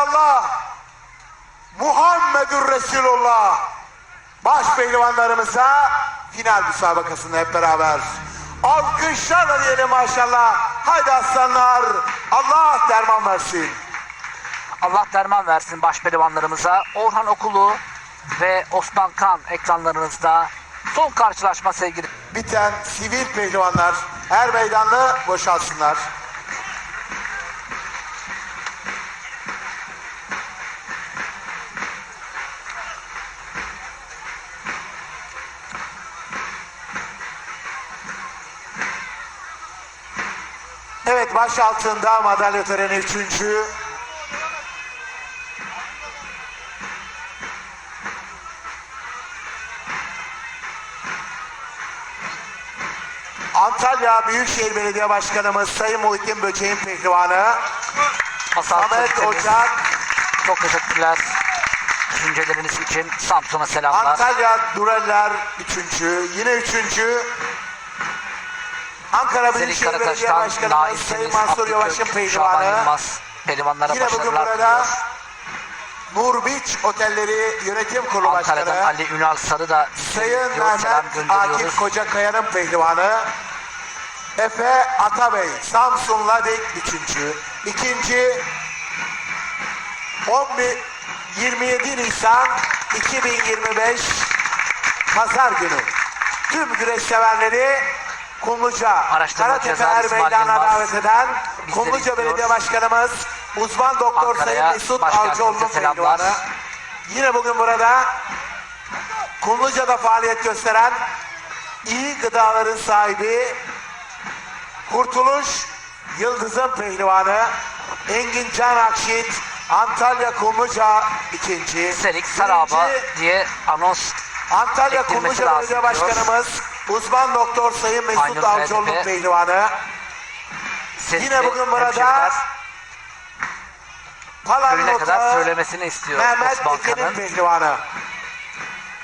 illallah. Muhammedur Resulullah. Baş pehlivanlarımıza final müsabakasında hep beraber. Alkışlarla diyelim maşallah. Haydi aslanlar. Allah derman versin. Allah derman versin başpehlivanlarımıza. Orhan Okulu ve Osman Kan ekranlarınızda. Son karşılaşma sevgili. Biten sivil pehlivanlar her meydanlı boşalsınlar. Evet baş altında madalya töreni üçüncü. Antalya Büyükşehir Belediye Başkanımız Sayın Muhittin Böceğin Pehlivanı Samet. Ocak Çok teşekkürler. Düşünceleriniz için Samsun'a selamlar. Antalya Dureller üçüncü, yine üçüncü. Ankara Büyükşehir Belediye Naim Sayın Mansur Yavaş'ın pehlivanı. Pehlivanlara Yine bugün burada. Nur Beach Otelleri Yönetim Kurulu Ankara'dan Başkanı Ali Ünal Sarı da Sayın Mehmet. Akif Kocakaya'nın pehlivanı. Efe Atabey Samsun Ladik üçüncü. İkinci 11 27 Nisan 2025 Pazar günü. Tüm güreş severleri Kumluca, Karatepe Er Meydanı'na davet eden Kumluca. Belediye Başkanımız uzman doktor Sayın Mesut Avcıoğlu'nun pehlivanı. Yine bugün burada Kumluca'da faaliyet gösteren iyi gıdaların sahibi Kurtuluş Yıldız'ın pehlivanı Engin Can Akşit Antalya Kumluca ikinci. Selik Saraba diye anons Antalya Kumluca Belediye. Başkanımız uzman doktor Sayın Mesut FDP. pehlivanı. sesli Yine bugün burada hemşireler Palan önüne kadar söylemesini istiyor Mehmet Kan'ın. pehlivanı.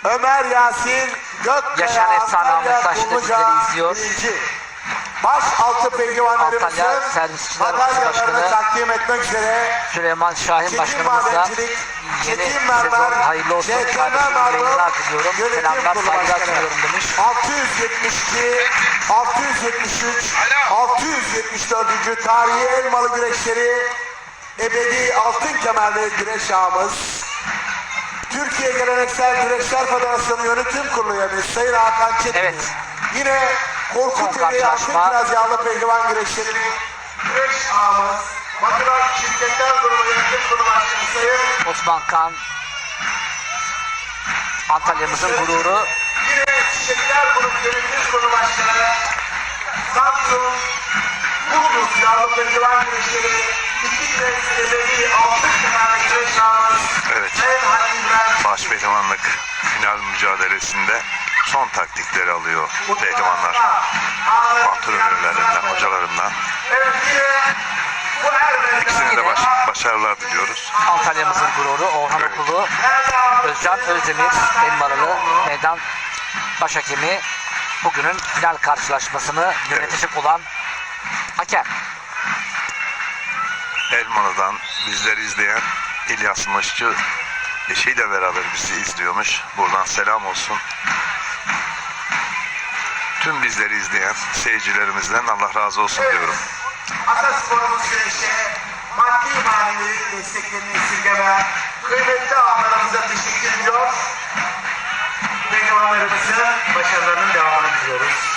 Ömer Yasin Gökkaya Yaşayan efsane Ahmet Taşlı bizleri izliyor. birinci. Baş altı pehlivanlarımızın madalyalarını takdim etmek üzere Süleyman Şahin Madencilik, yeni sezon hayırlı olsun kardeşim Selamlar saygılar sunuyorum demiş. 672, 673, 674. Tarihi Elmalı güreşleri ebedi altın kemerli güreş ağımız. Türkiye Geleneksel Güreşler Federasyonu Yönetim Kurulu üyemiz Sayın Hakan Çetin. Evet. Yine Eli Altın karşılaşma. Kiraz Yağlı Pehlivan Güreşleri güreş ağımız. Bakılan Şirketler Grubu Yönetim Kurulu Başkanı Sayın Osman Kan Antalya'mızın gururu Yine Şirketler Grubu Yönetim Kurulu Başkanı Samsun Kudüs Yağlı Pehlivan Güreşleri iki ebedi altın kemerli güreş ağımız. Evet. Sayın Halil İbrahim Başpehlivanlık final mücadelesinde son taktikleri alıyor pehlivanlar. Antrenörlerinden, hocalarından. Evet İkisine de baş, başarılar diliyoruz. Antalya'mızın gururu Orhan Evet. Okulu Özcan Özdemir Elmalılı meydan başhakimi bugünün final karşılaşmasını yönetecek olan hakem. Elmalı'dan bizleri izleyen İlyas Mışçı eşiyle beraber bizi izliyormuş. Buradan selam olsun. Tüm bizleri izleyen seyircilerimizden Allah razı olsun diyorum. Atasporumuz süreçte maddi manevi desteklerini esirgeme kıymetli ağalarımıza teşekkür ediyor. Pehlivanlarımızın başarılarının devamını diliyoruz.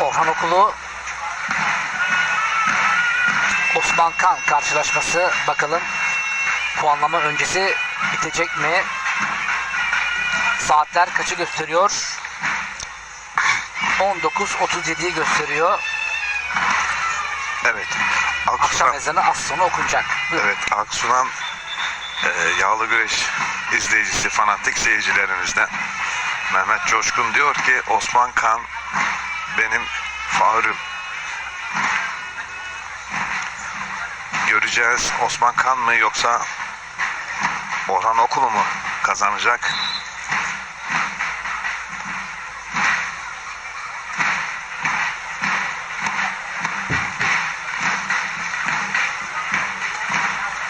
Orhan Okulu Osman Kan karşılaşması bakalım puanlama öncesi bitecek mi? Saatler kaçı gösteriyor? 19.37'yi gösteriyor. Evet. Akşam Aksu'dan, ezanı az sonra okunacak. Buyurun. evet, Aksu'dan e, yağlı güreş izleyicisi, fanatik seyircilerimizden Mehmet Coşkun diyor ki Osman Kan benim favorim. göreceğiz. Osman Kan mı yoksa Orhan Okulu mu kazanacak?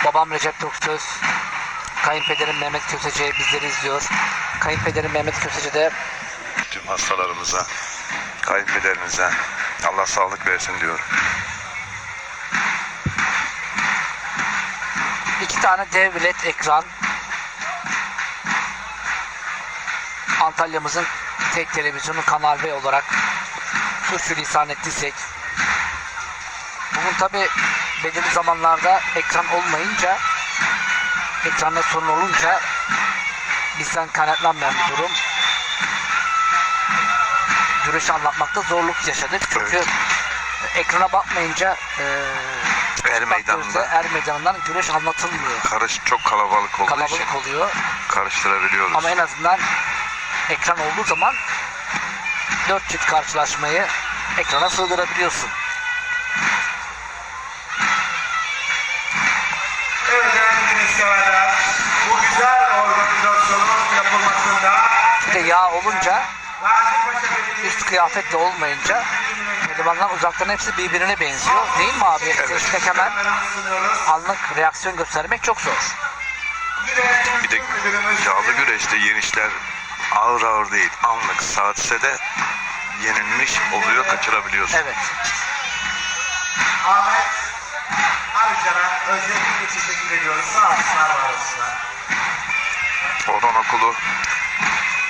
Babam Recep Toksöz, kayınpederim Mehmet Kösece bizleri izliyor. Kayınpederim Mehmet Kösece de tüm hastalarımıza, kayınpederinize Allah sağlık versin diyorum. Tane dev led ekran. Antalya'mızın tek televizyonu Kanal B olarak sürçülisan ettiysek bugün tabi belirli zamanlarda ekran olmayınca ekranda sorun olunca bizden kaynaklanmayan bir durum güreşi anlatmakta zorluk yaşadık çünkü Evet. ekrana bakmayınca eee Er meydanında Er meydanından güreş anlatılmıyor. karış çok kalabalık olduğu için Kalabalık oluyor karıştırabiliyoruz. ama en azından ekran olduğu zaman dört çift karşılaşmayı ekrana sığdırabiliyorsun. Evet değerli severler. Bu güzel organizasyonun yapılmasında Bir de yağ olunca üst kıyafetle olmayınca elemanlar uzaktan hepsi birbirine benziyor. Değil mi abi? Evet. Seçmek hemen anlık reaksiyon göstermek çok zor. Bir de yağlı güreşte yenişler ağır ağır değil. Anlık saatse de yenilmiş oluyor kaçırabiliyorsun. Evet. Ahmet Arıcan'a özellikle teşekkür ediyoruz. Sağ olsunlar, var olsunlar. Orhan Okulu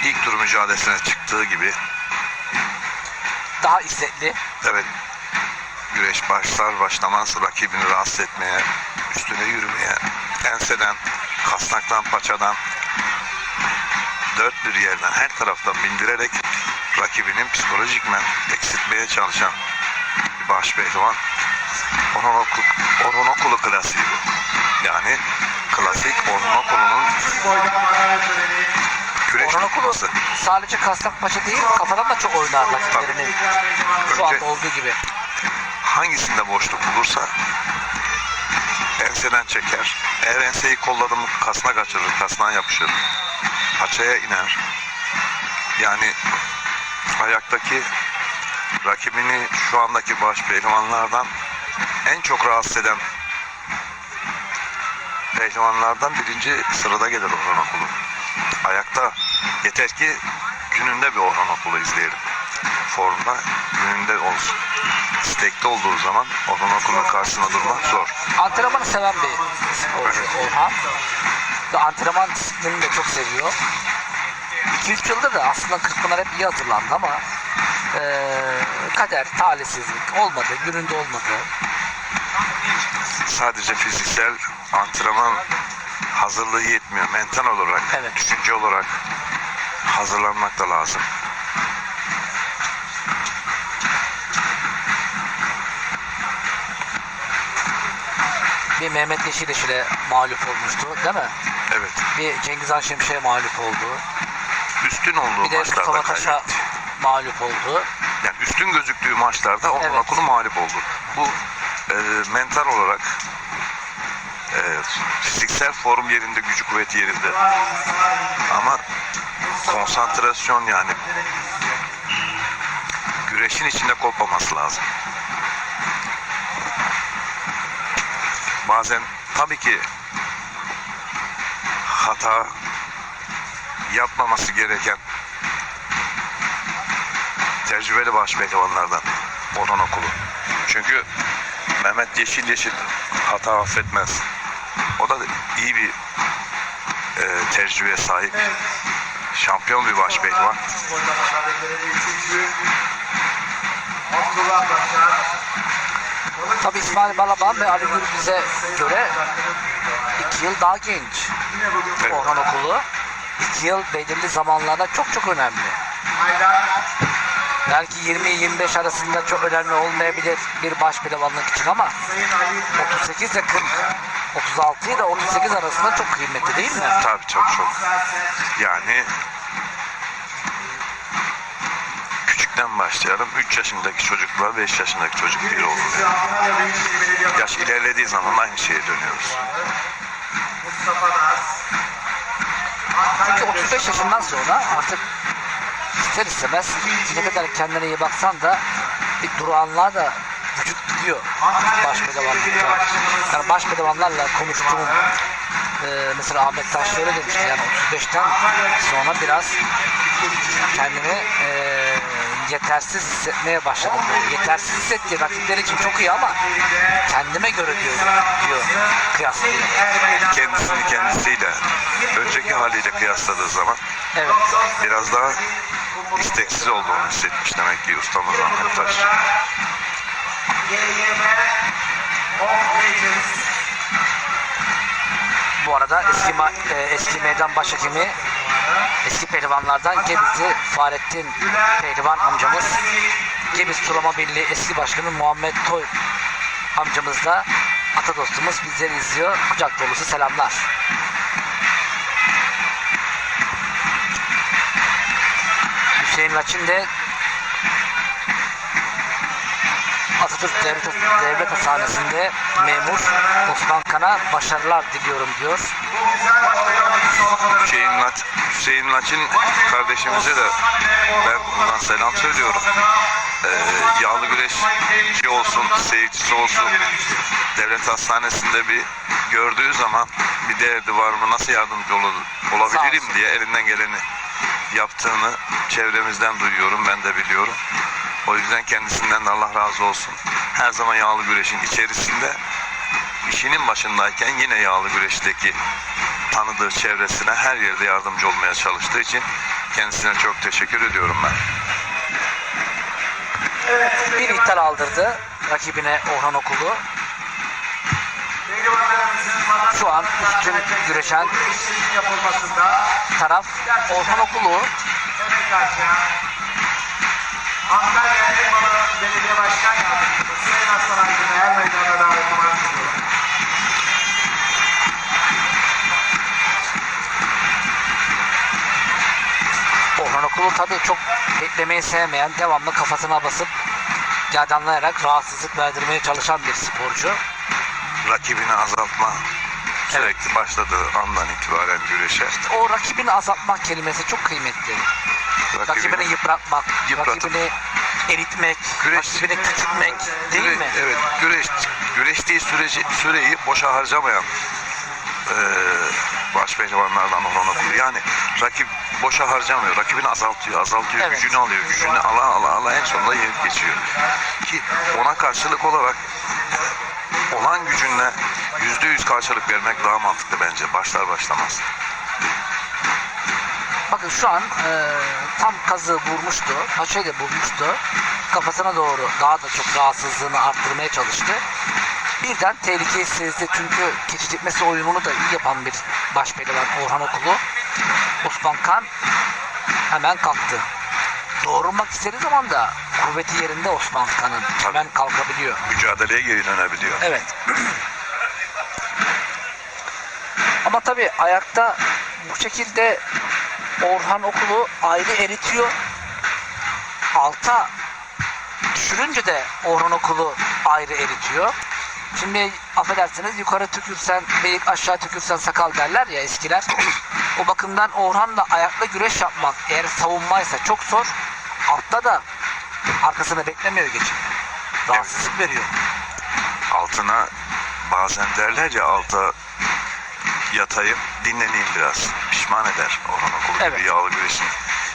ilk tur mücadelesine çıktığı gibi Daha istekli. evet güreş başlar başlamaz rakibini rahatsız etmeye, üstüne yürümeye, enseden, kasnaktan, paçadan dört bir yerden her taraftan bindirerek rakibinin psikolojikmen eksiltmeye çalışan bir baş pehlivan. Orhan Okulu, Orhan Okulu klasiği bu. Yani klasik Orhan Okulu tutması. sadece kasnak maçı değil kafadan da çok oynar rakiplerini. Şu anda olduğu gibi. hangisinde boşluk bulursa enseden çeker. Eğer enseyi kolladı mı kasna kaçırır, kasnağa yapışır. Paçaya iner. Yani ayaktaki rakibini şu andaki baş pehlivanlardan en çok rahatsız eden pehlivanlardan birinci sırada gelir Orhan Okulu. Ayakta yeter ki gününde bir Orhan Okulu izleyelim. Formda gününde olsun. İstekli olduğu zaman Orhan Okulu'nun karşısına durmak zor. Antrenmanı seven bir sporcu Orhan. Antrenman disiplinini de çok seviyor. 2-3 yıldır da aslında kırkpınar hep iyi hatırlandı ama eee kader, talihsizlik olmadı, gününde olmadı. Sadece fiziksel antrenman hazırlığı yetmiyor. Mental olarak, Evet. düşünce olarak hazırlanmak da lazım. Bir Mehmet Yeşileş ile mağlup olmuştu değil mi? Evet. Bir Cengiz Han Şimşek'e mağlup oldu. Üstün olduğu Bir de maçlarda Mustafa mağlup oldu. Yani üstün gözüktüğü maçlarda Orhan Evet. Okulu mağlup oldu. Bu e, mental olarak e, fiziksel form yerinde, gücü kuvveti yerinde. Ama konsantrasyon yani güreşin içinde kopmaması lazım. Bazen tabii ki hata yapmaması gereken tecrübeli baş pehlivanlardan Orhan Okulu. Çünkü Mehmet Yeşil Yeşil hata affetmez. O da iyi bir e, tecrübeye sahip. Şampiyon bir baş pehlivan. Tabii İsmail Balaban ve Ali Gürbüz'e göre 2 yıl daha genç. Evet. Orhan Okulu. 2 yıl belirli zamanlarda çok çok önemli. Belki 20-25 arasında çok önemli olmayabilir bir baş pehlivanlık için ama Sayın Ali. 38 ile 40, 36 ile 38 arasında çok kıymetli değil mi? Tabii çok çok. Yani küçükten başlayalım. 3 yaşındaki çocuklar 5 yaşındaki çocuk bir olur. Başkanı Yaş ilerlediği zaman aynı şeye dönüyoruz. Çünkü 35 yaşından sonra artık ister istemez ne kadar kendine iyi baksan da bir durağanlığa da vücut ediyor başpedavanlıkta. Yani başpedavanlarla konuştuğum e, mesela Ahmet Taş şöyle demişti yani 35'ten sonra biraz kendimi e, yetersiz hissetmeye başladım. Böyle Yetersiz hissetti. Rakipleri için çok iyi ama kendime göre diyor, diyor kıyaslıyor. Kendisini kendisiyle önceki haliyle kıyasladığı zaman Evet. biraz daha isteksiz olduğunu hissetmiş demek ki ustamız Ahmet Taş. Bu arada eski e, eski meydan başhekimi eski pehlivanlardan Gebizli Fahrettin Pehlivan amcamız Gebiz Sulama Birliği eski başkanı Muhammed Toy amcamız da ata dostumuz bizleri izliyor. Kucak dolusu selamlar. Hüseyin Laçin de Atatürk Devlet, Devlet Hastanesi'nde memur Osman Kan'a başarılar diliyorum diyor. Hüseyin, Laç, Hüseyin Laçin kardeşimize de ben buradan selam söylüyorum. Ee, yağlı güreşçi olsun, seyircisi olsun, devlet hastanesinde bir gördüğü zaman bir derdi var mı, nasıl yardımcı ol- olabilirim diye elinden geleni yaptığını çevremizden duyuyorum, ben de biliyorum. O yüzden kendisinden de Allah razı olsun. Her zaman yağlı güreşin içerisinde işinin başındayken yine yağlı güreşteki tanıdığı çevresine her yerde yardımcı olmaya çalıştığı için kendisine çok teşekkür ediyorum ben. Bir iptal aldırdı rakibine Orhan Okulu. Şu an üstün güreşen taraf Orhan Okulu. Tabii çok beklemeyi sevmeyen, devamlı kafasına basıp gerdanlayarak rahatsızlık verdirmeye çalışan bir sporcu. Rakibini azaltma sürekli başladığı andan itibaren güreşe. O rakibini azaltmak kelimesi çok kıymetli. Rakibini Rakibini yıpratmak, Yıpratıp- rakibini eritmek, Güreş- rakibini küçültmek değil güre- mi? Evet, güreş, güreştiği süreci, süreyi boşa harcamayan eee baş pehlivanlardan Orhan Okulu. Yani rakip boşa harcamıyor. Rakibini azaltıyor, azaltıyor, Evet. gücünü alıyor. Gücünü ala ala ala en sonunda yenip geçiyor. Ki ona karşılık olarak olan gücünle yüzde yüz karşılık vermek daha mantıklı bence. Başlar başlamaz. Bakın şu an e, tam kazığı vurmuştu. Paçayı da vurmuştu. Kafasına doğru daha da çok rahatsızlığını arttırmaya çalıştı. Birden tehlikeyi sezdi çünkü keçi oyununu da iyi yapan bir baş pehlivan Orhan Okulu. Osman Kan hemen kalktı. Doğrulmak istediği zaman da kuvveti yerinde Osman Kan'ın. Hemen kalkabiliyor. Mücadeleye geri dönebiliyor. Evet. Ama tabii ayakta bu şekilde Orhan Okulu ayrı eritiyor. Alta düşürünce de Orhan Okulu ayrı eritiyor. Şimdi affedersiniz yukarı tükürsen beyik aşağı tükürsen sakal derler ya eskiler. o bakımdan Orhan'la ayakta güreş yapmak eğer savunmaysa çok zor. Altta da arkasını beklemiyor geçip. Rahatsızlık veriyor. altına bazen derler ya alta yatayım dinleneyim biraz. Pişman eder Orhan Okulu Evet. gibi yağlı güreşin.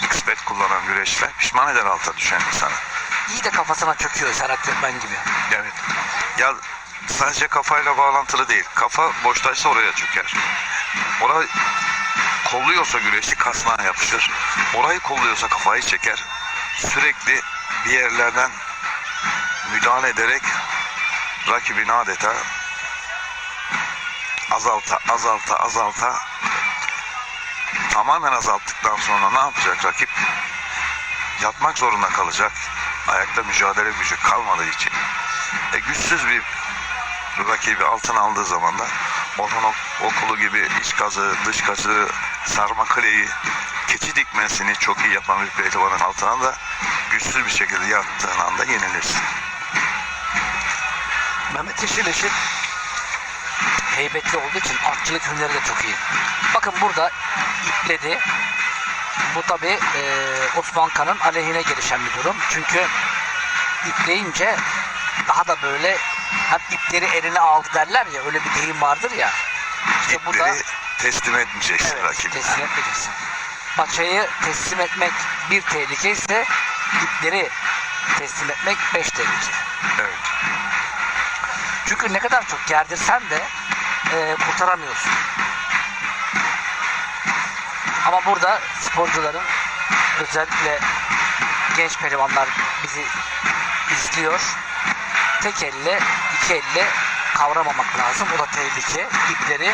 Kısmet kullanan güreşler pişman eder alta düşen insana. İyi de kafasına çöküyor Serhat Gökmen gibi. Evet. Ya sadece kafayla bağlantılı değil. Kafa boştaysa oraya çöker. Orayı kolluyorsa güreşi kasnağa yapışır. Orayı kolluyorsa kafayı çeker. Sürekli bir yerlerden müdahale ederek rakibini adeta azalta azalta azalta tamamen azalttıktan sonra ne yapacak rakip? Yatmak zorunda kalacak. Ayakta mücadele gücü kalmadığı için. E, güçsüz bir rakibi altına aldığı zaman da Ok- Okulu gibi iç kazığı, dış kazığı, sarma kaleyi, keçi dikmesini çok iyi yapan bir pehlivanın altına da güçsüz bir şekilde yattığın anda yenilirsin. Mehmet Yeşileş'in heybetli olduğu için atçılık hüneri de çok iyi. Bakın burada ipledi. Bu tabi Osman Kan'ın aleyhine gelişen bir durum. Çünkü ipleyince daha da böyle hem ipleri eline aldı derler ya öyle bir deyim vardır ya. İşte bu da İpleri teslim etmeyeceksin evet, rakibine. teslim etmeyeceksin. Paçayı teslim etmek bir tehlike ise ipleri teslim etmek beş tehlike. Evet. Çünkü ne kadar çok gerdirsen de e, kurtaramıyorsun. Ama burada sporcuların özellikle genç pehlivanlar bizi izliyor. Tek elle, iki elle kavramamak lazım. O da tehlike. İpleri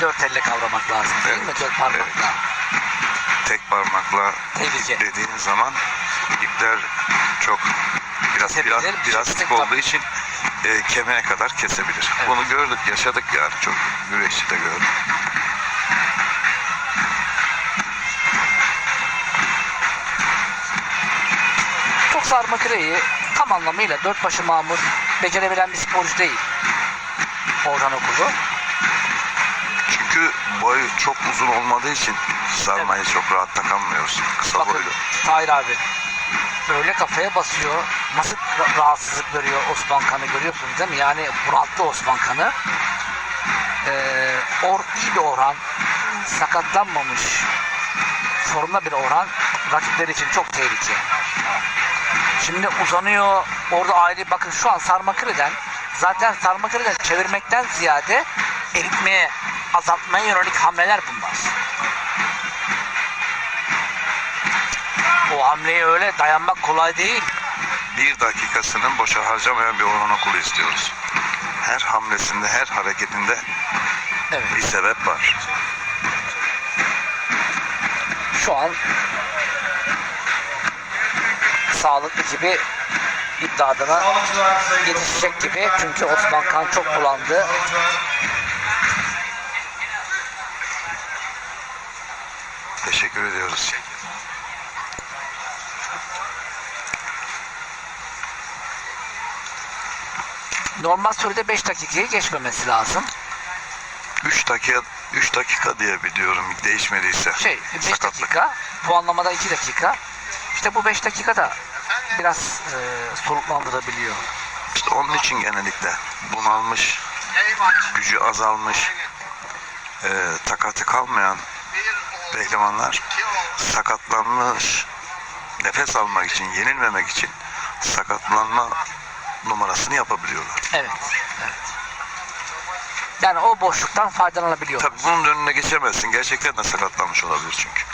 dört elle kavramak lazım değil mi? Evet, Dört parmakla. Tek parmakla Tehlike. dediğin zaman ipler çok biraz biraz Kesebilir, bir plastik şekilde olduğu için e, kemiğe kadar kesebilir. Evet. Bunu gördük, yaşadık yani. Çok güreşçi de gördük. Sarma küreği tam anlamıyla dört başı mamur becerebilen bir sporcu değil. Orhan Okulu. Çünkü boy çok uzun olmadığı için sarmayı çok rahat takamıyoruz. Kısa Bakın boylu. Tahir abi böyle kafaya basıyor. Nasıl ra- rahatsızlık veriyor Osman Kan'ı görüyorsunuz değil mi? Yani bunalttı Osman Kan'ı. Ee, or, iyi bir Orhan. Sakatlanmamış. Formda bir Orhan. Rakipleri için çok tehlike. Şimdi uzanıyor. Orada ayrı bakın şu an Sarmakırı'dan zaten Sarmakırı'dan çevirmekten ziyade eritmeye, azaltmaya yönelik hamleler bunlar. O hamleye öyle dayanmak kolay değil. Bir dakikasının boşa harcamayan bir Orhan Okulu istiyoruz. Her hamlesinde, her hareketinde Evet. bir sebep var. Şu an sağlıklı gibi iddiadına yetişecek gibi. Çünkü Osman Kan çok bulandı. Teşekkür ediyoruz. Normal sürede 5 dakikayı geçmemesi lazım. 3 dakika 3 dakika diye biliyorum değişmediyse. Şey 5 Sakatlık. dakika. Bu anlamada 2 dakika. İşte bu 5 dakika da biraz e, soluklandırabiliyor. İşte onun için genellikle bunalmış, gücü azalmış, e, takatı kalmayan pehlivanlar sakatlanmış, nefes almak için, yenilmemek için sakatlanma numarasını yapabiliyorlar. Evet. Evet. Yani o boşluktan faydalanabiliyor. Tabii bunun önüne geçemezsin. Gerçekten de sakatlanmış olabilir çünkü.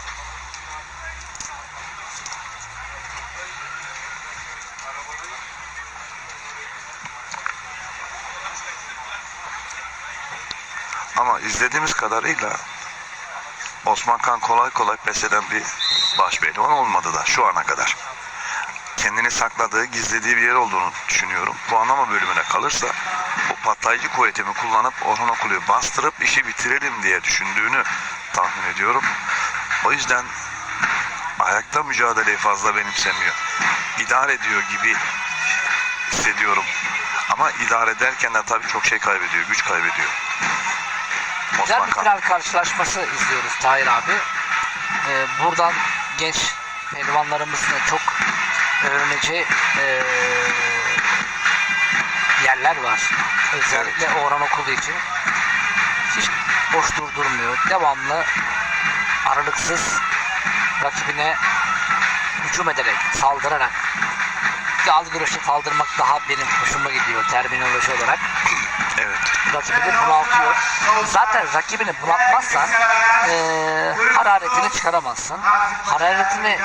Ama izlediğimiz kadarıyla Osman Kan kolay kolay pes eden bir baş pehlivan olmadı da şu ana kadar. Kendini sakladığı, gizlediği bir yer olduğunu düşünüyorum. Puanlama bölümüne kalırsa bu patlayıcı kuvvetimi kullanıp Orhan Okulu'yu bastırıp işi bitirelim diye düşündüğünü tahmin ediyorum. O yüzden ayakta mücadeleyi fazla benimsemiyor. İdare ediyor gibi hissediyorum. Ama idare ederken de tabii çok şey kaybediyor, güç kaybediyor. Güzel bir final karşılaşması izliyoruz Tahir abi. Ee, buradan genç pehlivanlarımızın çok öğreneceği ee, yerler var. Özellikle Orhan Okulu için. Hiç boş durdurmuyor. Devamlı aralıksız rakibine hücum ederek, saldırarak yağlı güreşe saldırmak daha benim hoşuma gidiyor terminoloji olarak Evet. Rakibini bunaltıyor. Zaten rakibini bunaltmazsan eee hararetini çıkaramazsın. Hararetini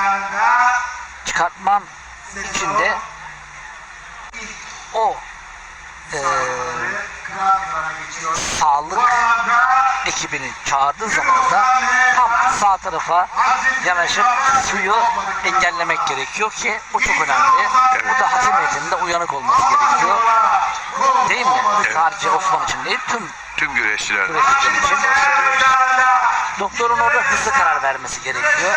çıkartman için de o eee, sağlık ekibini çağırdığın zaman da tam sağ tarafa yanaşıp suyu engellemek gerekiyor ki bu çok önemli. Bu da hakemiyetinin de uyanık olması gerekiyor. Değil mi? Evet. Sadece Osman için değil tüm Tüm güreşçiler Güreşçiler için. doktorun orada hızlı karar vermesi gerekiyor.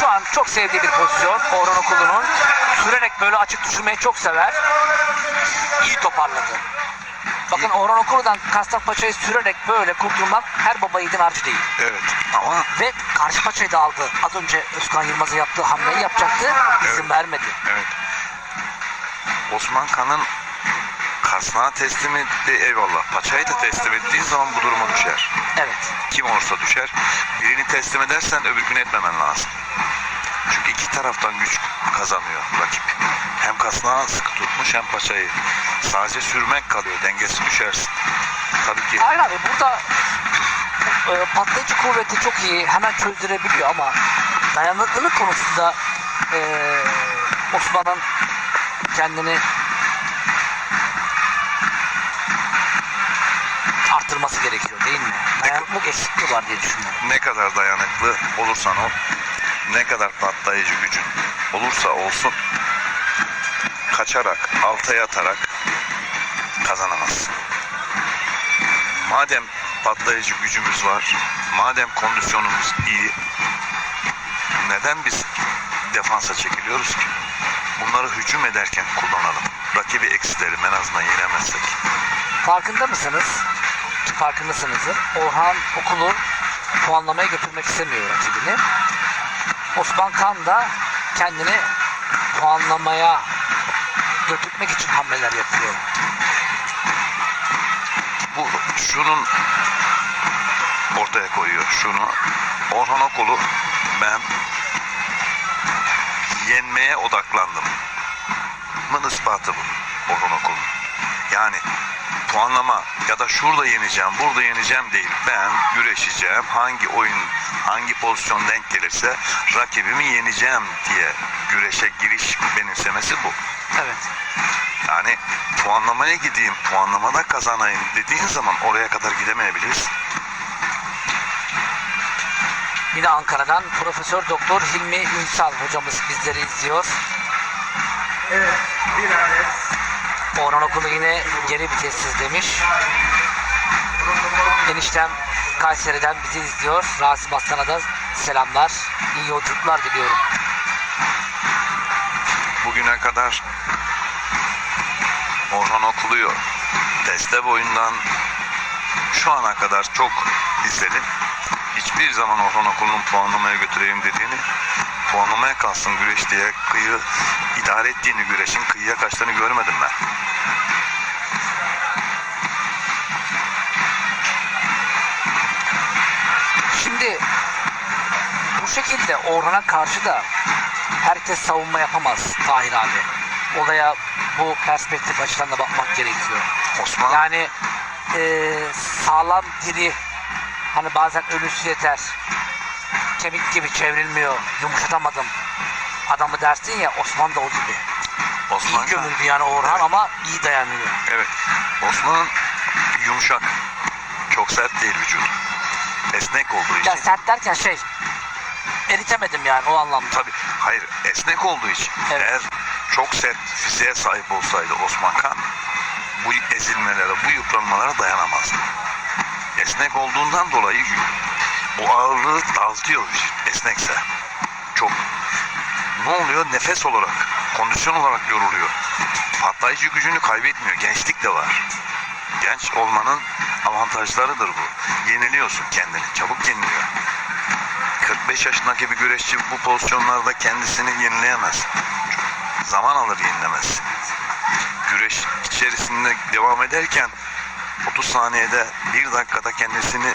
Şu an çok sevdiği bir pozisyon Orhan Okulu'nun. Sürerek böyle açık düşürmeyi çok sever. İyi toparladı. Bakın Bakın Orhan Okulu'dan Kastak Paça'yı sürerek böyle kurtulmak her baba yiğidin harcı değil. Evet ama Ve karşı paçayı da aldı. Az önce Özkan Yılmaz'a yaptığı hamleyi yapacaktı. İzin Evet. vermedi. evet. Osman Kan'ın kasnağı teslim etti eyvallah. Paçayı da teslim ettiği zaman bu duruma düşer. Evet. Kim olursa düşer. Birini teslim edersen öbürkünü etmemen lazım. Çünkü iki taraftan güç kazanıyor rakip. Hem kasnağı sıkı tutmuş hem paçayı. Sadece sürmek kalıyor. Dengesi düşersin. Tabii ki Hayır abi burada e, patlayıcı kuvveti çok iyi. Hemen çözdürebiliyor ama dayanıklılık konusunda e, Osman'ın kendini arttırması gerekiyor değil mi? Dayanıklılık eksikliği var diye düşünüyorum. ne kadar dayanıklı olursan ol, ne kadar patlayıcı gücün olursa olsun kaçarak, alta yatarak kazanamazsın. Madem patlayıcı gücümüz var, madem kondisyonumuz iyi, neden biz defansa çekiliyoruz ki? Bunları hücum ederken kullanalım. Rakibi eksilelim en azından yenemezsek. Farkında mısınız? Farkındasınızdır. Orhan okulu puanlamaya götürmek istemiyor rakibini. Osman Kan da kendini puanlamaya götürmek için hamleler yapıyor. Bu şunun ortaya koyuyor. Şunu Orhan Okulu ben yenmeye odaklandım. Bunun ispatı bu Orhan Okulu. Yani puanlama ya da şurada yeneceğim, burada yeneceğim değil. Ben güreşeceğim. Hangi oyun, hangi pozisyon denk gelirse rakibimi yeneceğim diye güreşe giriş benimsemesi bu. Evet. Yani puanlamaya gideyim, puanlamada kazanayım dediğin zaman oraya kadar gidemeyebiliriz. Yine Ankara'dan Profesör Doktor Hilmi Ünsal hocamız bizleri izliyor. Evet, bir adet Orhan Okulu yine geri vitessiz demiş. Eniştem Kayseri'den bizi izliyor. Rasim Aslan'a da selamlar. İyi yolculuklar diliyorum. Bugüne kadar Orhan Okulu'yu teste boyundan şu ana kadar çok izledim. Hiçbir zaman Orhan Okulu'nun puanlamaya götüreyim dediğini, puanlamaya kalsın güreş diye kıyı idare ettiğini güreşin kıyıya kaçtığını görmedim ben. Şimdi bu şekilde Orhan'a karşı da herkes savunma yapamaz Tahir abi. Olaya bu perspektif açıdan da bakmak gerekiyor. Osman Yani eee, sağlam diri hani bazen ölüsü yeter. Kemik gibi çevrilmiyor. Yumuşatamadım. Adamı dersin ya Osman da o gibi. Osman İyi gömüldü yani Orhan ama iyi dayanıyor. Evet. Osman yumuşak. Çok sert değil vücudu. Esnek olduğu için. Ya sert derken şey eritemedim yani o anlamda. Tabii. Hayır. Esnek olduğu için. Evet. Eğer çok sert fiziğe sahip olsaydı Osman Kan bu ezilmelere, bu yıpranmalara dayanamazdı. Esnek olduğundan dolayı o ağırlığı dağıtıyor esnekse. Çok. Ne oluyor? Nefes olarak, kondisyon olarak yoruluyor. Patlayıcı gücünü kaybetmiyor. Gençlik de var. Genç olmanın avantajlarıdır bu. Yeniliyorsun kendini. Çabuk yeniliyor. 45 yaşındaki bir güreşçi bu pozisyonlarda kendisini yenileyemez. Zaman alır yenilemez. Güreş içerisinde devam ederken 30 saniyede 1 dakikada kendisini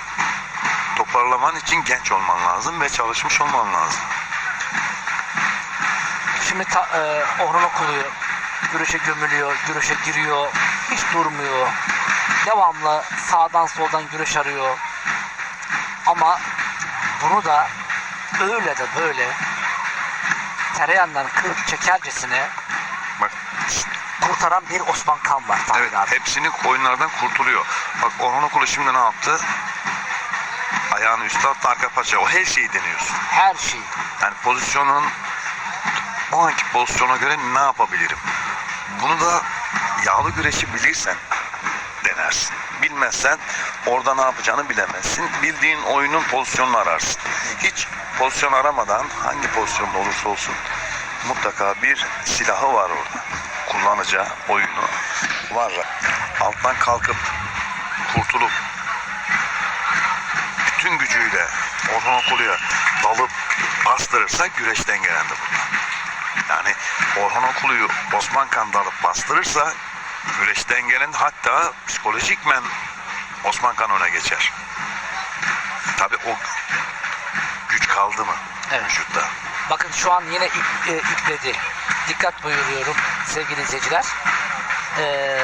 toparlaman için genç olman lazım ve çalışmış olman lazım. Şimdi ta, e, Orhan Okulu güreşe gömülüyor, güreşe giriyor, hiç durmuyor. Devamlı sağdan soldan güreş arıyor. Ama bunu da öyle de böyle tereyağından kırıp çekercesine Bak kurtaran bir Osman Kan var. Tahir evet abi. hepsini oyunlardan kurtuluyor. Bak Orhan Okulu şimdi ne yaptı? Ayağını üstü attı arka paça. O her şeyi deniyorsun. Her şey. Yani pozisyonun o anki pozisyona göre ne yapabilirim? Bunu da yağlı güreşi bilirsen denersin. Bilmezsen orada ne yapacağını bilemezsin. Bildiğin oyunun pozisyonunu ararsın. Hiç pozisyon aramadan hangi pozisyonda olursa olsun mutlaka bir silahı var orada. Kullanacağı oyunu var. alttan kalkıp kurtulup bütün gücüyle Orhan Okulu'ya dalıp bastırırsa güreş dengelendi burada. Yani Orhan Okulu'yu Osman Kan dalıp bastırırsa güreş dengelendi hatta psikolojikmen Osman Kan öne geçer. Tabi o kaldı mı Evet. vücutta? Bakın şu an yine ip, e, ipledi. Dikkat buyuruyorum sevgili izleyiciler. Ee,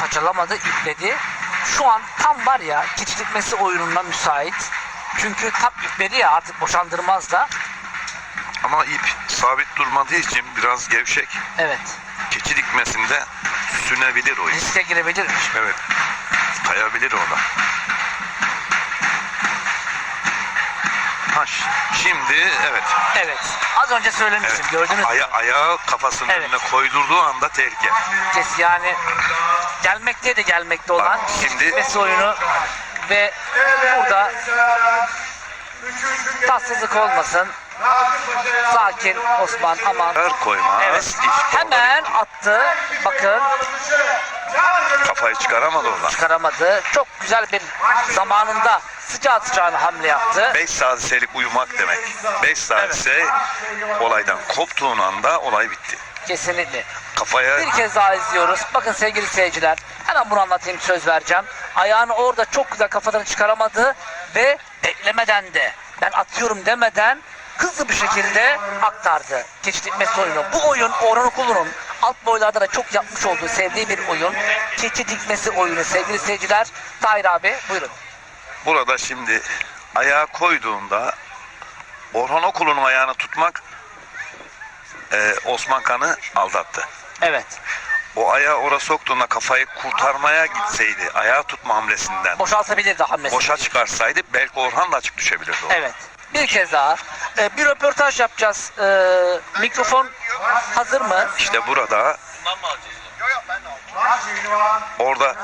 paçalamadı, ipledi. Şu an tam var ya keçilikmesi oyununa müsait. Çünkü tam ipledi ya artık boşandırmaz da. Ama ip sabit durmadığı için biraz gevşek. Evet. Keçi dikmesinde sünebilir o ip. Riske girebilirmiş. Evet. Kayabilir orada. Ha, şimdi evet. Evet. Az önce söylemiştim. evet. Gördünüz mü? Aya, ayağı kafasının Evet. önüne koydurduğu anda tehlike. Kes yani gelmekte de gelmekte olan Bak, şimdi- keçilikmesi oyunu ve burada tatsızlık olmasın. Sakin Osman aman. Her koymaz. Evet. Hemen attı. Bakın Kafayı çıkaramadı oradan. çıkaramadı. Çok güzel bir zamanında sıcağı sıcağına hamle yaptı. 5 saliselik uyumak demek. 5 salise olaydan koptuğun anda olay bitti. Kesinlikle. Kafaya Bir kez daha izliyoruz. Bakın sevgili seyirciler. Hemen bunu anlatayım söz vereceğim. Ayağını orada çok güzel kafadan çıkaramadı ve beklemeden de ben atıyorum demeden hızlı bir şekilde aktardı. Keçi oyunu. Bu oyun Orhan Okulu'nun alt boylarda da çok yapmış olduğu sevdiği bir oyun. Keçi dikmesi oyunu sevgili seyirciler. Tahir abi buyurun. Burada şimdi ayağı koyduğunda Orhan Okulu'nun ayağını tutmak e, Osman Kan'ı aldattı. Evet. O ayağı oraya soktuğunda kafayı kurtarmaya gitseydi ayağı tutma hamlesinden Boşaltabilirdi hamlesini. boşa çıkarsaydı belki Orhan da açık düşebilirdi. orada. Evet. Bir kez daha. Ee, bir röportaj yapacağız. Ee, mikrofon hazır mı? İşte burada orada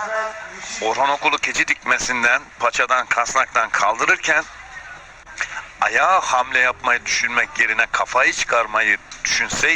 Orhan Okulu keçi dikmesinden, paçadan, kasnaktan kaldırırken ayağa hamle yapmayı düşünmek yerine kafayı çıkarmayı düşünseydi